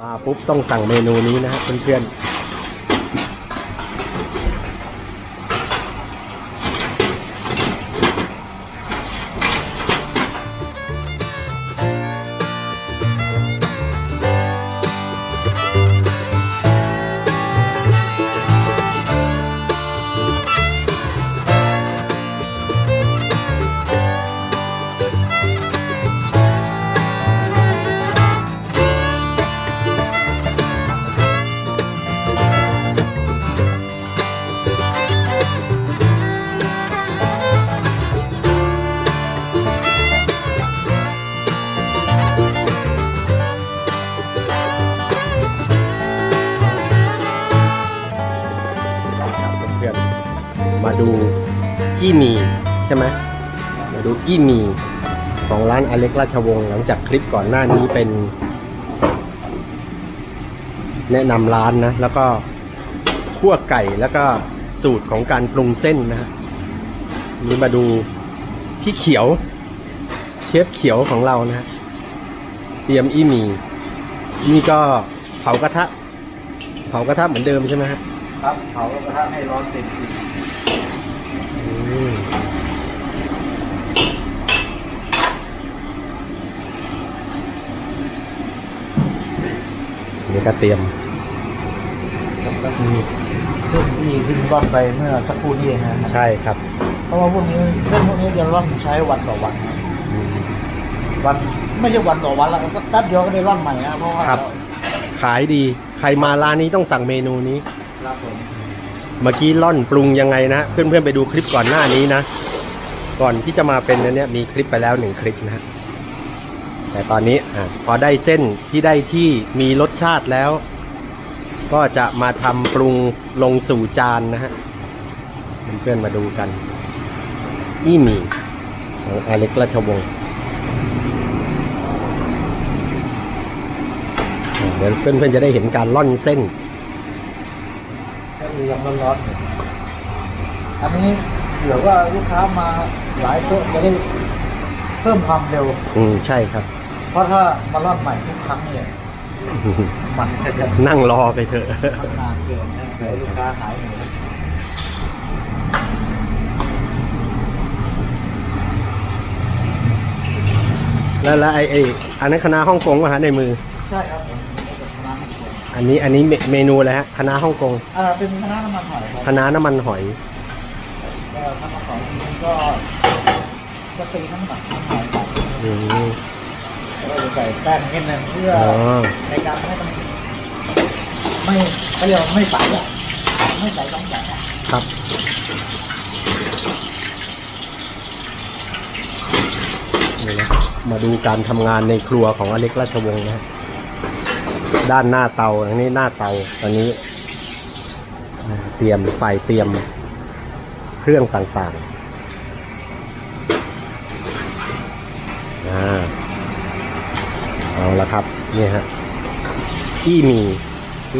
มาปุ๊บต้องสั่งเมนูนี้นะฮะเพื่อนๆ อี้มีใช่ไหมมาดูอี้มีของร้านอเล็กราชวงศ์หลังจากคลิปก่อนหน้านี้เป็น แนะนำร้านนะ แล้วก็คั่วไก่แล้วก็สูตรของการปรุงเส้นนะนี่มาดูพี่เขียว เชฟเขียวของเรานะเตรียมอี้มี นี่ก็เผากระทะ เผากระทะเหมือนเดิมใช่ไหมครับ เผากระทะให้ร้อนเต็มที่ นี่ก็เตรียมครับก็คือเส้นที่เพิ่งร่อนไปเมื่อสักครู่นี้เองนะครับใช่ครับ เพราะว่าพวกนี้เส้นพวกนี้จะร่อนใช้วันต่อวันครับอืม วันไม่ใช่วันต่อวันแล้วสักแป๊บเดียวก็ได้ร่อนใหม่นะเพราะว่าครับ ขายดี ใครมาร้านนี้ต้องสั่งเมนูนี้ ครับผม เมื่อกี้ล่อนปรุงยังไงนะ เพื่อนๆไปดูคลิปก่อนหน้านี้นะ ก่อนที่จะมาเป็นอันเนี้ยมีคลิปไปแล้วหนึ่งคลิปนะ แต่ตอนนี้อะพอได้เส้นที่ได้ที่มีรสชาติแล้ว ก็จะมาทำปรุงลงสู่จานนะฮะ เพื่อนๆมาดูกันอี้หมี่ของอาเล็กราชวงศ์เดี๋ยวเพื่อนๆจะได้เห็นการล่อนเส้น ก็คือยังร้อนๆอยู่อันนี้เผื่อว่าลูกค้ามาหลายโต๊ะจะได้เพิ่มความเร็ว อืมใช่ครับ เพราะถ้ามาร่อนใหม่ทุกครั้งเนี่ยมันจะจะนั่งรอไปเถอะ ทำนานเกินนะเดี๋ยวลูกค้าหายเหนื่อยแล้วแล้วไอ้ไอ้อันนั้นคณะฮ่องกงมาฮะในมือ ใช่ครับผม อยอันนี้อันนี้เมเมนูอะไรฮะคณะฮ่องกงอ่าเป็นคณะน้ำมันหอยครับคณะน้ำมันหอย ก็น้ำมันหอยมันก็จะตีน้ำหนักน้ำหอยไปอืมแล้วก็จะใส่แป้งนิดนึงเพื่ออ๋อในการให้มันไม่เขาเรียกว่าไม่ใสอะไม่ใสต้องใสอะครับ นี่นะมาดูการทำงานในครัวของอเล็กราชวงศ์นะฮะ ด้านหน้าเตาอันนี้หน้าเตาตอนนี้เตรียมไฟเตรียมเครื่องต่างๆอ่าเอาละครับนี่ฮะที่มี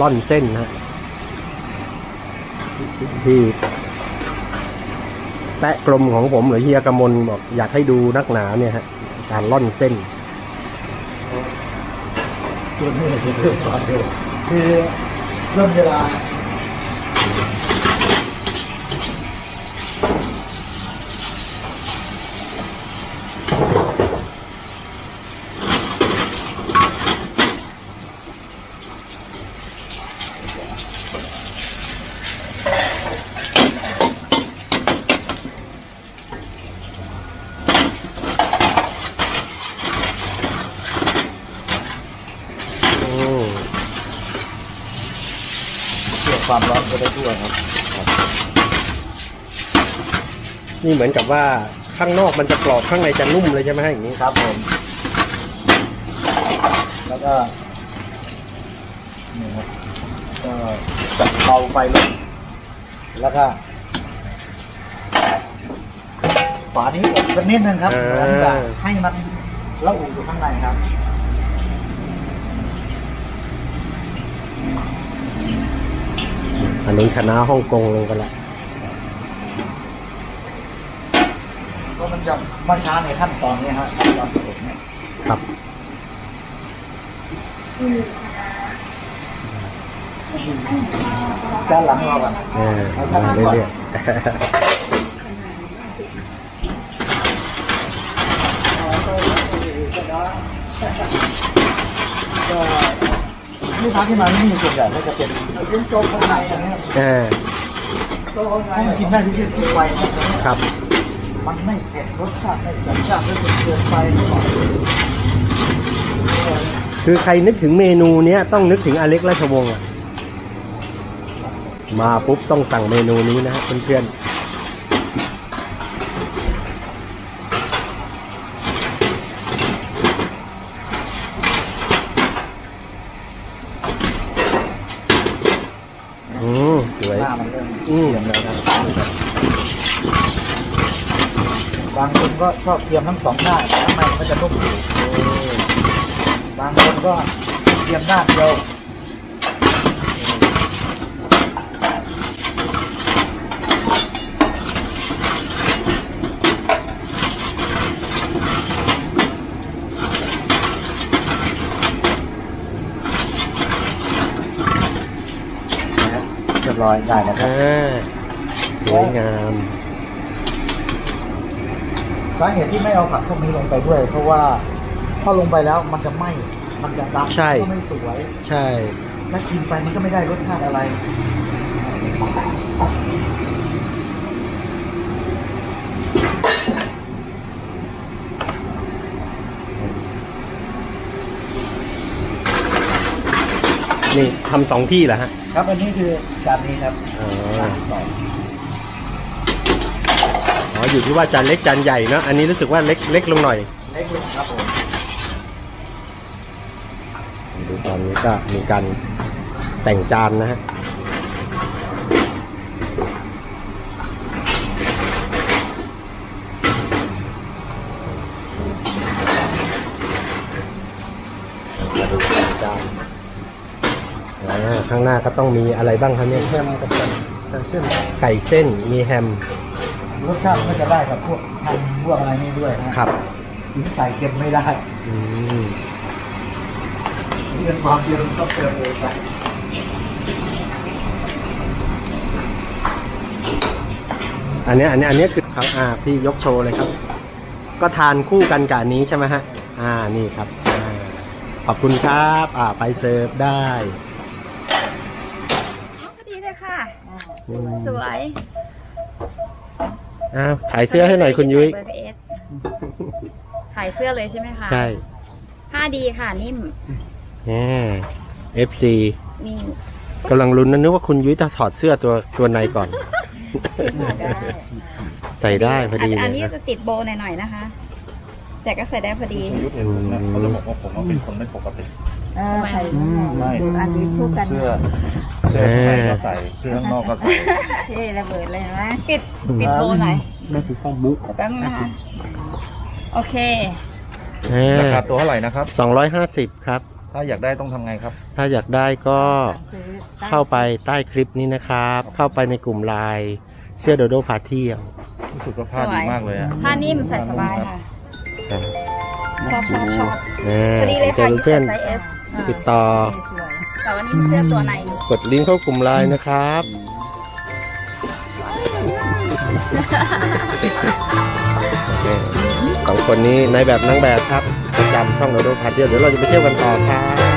ล่อนเส้นนะฮะที่แปะกลมของผมหรือเฮียกมลบอกอยากให้ดูนักหนาเนี่ยฮะการล่อนเส้น ตัวนี้จะเพิ่มความเร็วคือเริ่มเวลา เพื่อความร้อนจะได้ทั่วครับ นี่เหมือนกับว่าข้างนอกมันจะกรอบข้างในจะนุ่มเลยใช่ไหมฮะอย่างนี้ครับผมแล้วก็นี่ครับก็เบาไฟลงแล้วก็ฝานี้อบสักนิดนึงครับอ่าเหมือนกับให้มันละอุอยู่ข้างในครับ อันนี้คณะฮ่องกงลงไปแล้วก็มันจะมาช้าในขั้นตอนนี้ฮะขั้นตอนอบเนี่ยครับด้านหลังเราอะเออมาเรื่อยก็ ลูกค้าที่มาที่นี่ส่วนใหญ่ก็จะเป็นเป็นโจ๊กข้างในอันนี้ๆเออให้มันกินได้ที่สุดไฟนะครับ มันไม่เผ็ดรสชาติไม่จัดจ้านไม่เผ็ดเกินไปคือใครนึกถึงเมนูเนี้ยต้องนึกถึงอเล็กราชวงศ์อะมาปุ๊บต้องสั่งเมนูนี้นะฮะเพื่อนๆอืมสวย หน้ามันเริ่มอืมเตรียมแล้วนะบางคนก็ชอบเตรียมทั้งสองหน้าแต่ทำไมมันจะนุ่มอยู่บางคนก็เตรียมหน้าเดียว รับเรียบร้อยได้นะครัอ่บาสวยงามสาเหตุที่ไม่เอาผักพวกนี้ลงไปด้วย เพราะว่าถ้าลงไปแล้วมันจะไหม้มันจะดำใช่ ก็ไม่สวย ใช่ ถ้ากินไปมันก็ไม่ได้รสชาติอะไร นี่ทำสองที่เหรอฮะครับอันนี้คือจานนี้ครับอ๋อจานที่สองอ๋ออยู่ที่ว่าจานเล็กจานใหญ่เนอะอันนี้รู้สึกว่าเล็กเล็กลงหน่อย เล็กลงครับผมดูตอนนี้ก็มีการแต่งจานนะฮะมาดูแต่งจานอ่า ข้างหน้าก็ต้องมีอะไรบ้างครับเนี่ยแฮมกับกันกันเส้นไก่เส้นมีแฮมรสชาติมันก็จะได้กับพวกแฮมพวกอะไรนี่ด้วยนะครับถึงใส่เค็มไม่ได้อืมเรื่องความเค็มต้องเติมเองไปอันเนี้ยอันเนี้ยอันเนี้ยคือครับอ่าพี่ยกโชว์เลยครับ ก็ทานคู่กันกับอันนี้ใช่ไหมฮะ อ่านี่ครับอ่าขอบคุณครับ อ่าไปเสิร์ฟได้ พอดีเลยค่ะ อืม สวยอ้าวขายเสื้อให้หน่อยคุณยุ้ย ใส่เบอร์เอสขายเสื้อเลยใช่ไหมคะใช่ผ้าดีค่ะ นิ่ม แหม FC นี่ กำลังลุ้นนะนึกว่าคุณยุ้ยจะถอดเสื้อตัวตัวในก่อน ใส่ได้พออันดีอันเลยนี้นะจะติดโบว์หน่อยๆนะคะ แต่ก็ใส่ได้พอดี ยุทธเห็นผมนะเขาจะบอกว่าผมว่าเป็นคนไม่ปกติ เออใส่ไม่ อันนี้คู่กันเสื้อ เสื้อข้างในก็ใส่เสื้อข้างนอกก็ใส่เท่ระเบิดเลยเห็นไหมปิดปิดโบว์หน่อยนั่นคือข้าวมุกแป๊บนึงนะคะโอเคราคาตัวเท่าไหร่นะครับสองร้อยห้าสิบครับ ถ้าอยากได้ต้องทำไงครับ ถ้าอยากได้ก็ซื้อเข้าไปใต้คลิปนี้นะครับ เข้าไปในกลุ่มไลน์เสื้อโดโดพาเที่ยวรู้สึกว่าผ้าดีมากเลยอะผ้านิ่มใส่สบายค่ะชอบชอบชอบเออพอดีเลยเจค่ะอนี่เพื่ใส่อนไซส์เอสติดต่อสวย แต่ว่านี่เสื้อตัวในกดลิงก์เข้ากลุ่มไลน์นะครับ โอเคสองคนนี้ในแบบนางแบบครับประจำช่องเราดพาเที่ยวเดี๋ยวเราจะไปเที่ยวกันต่อครับ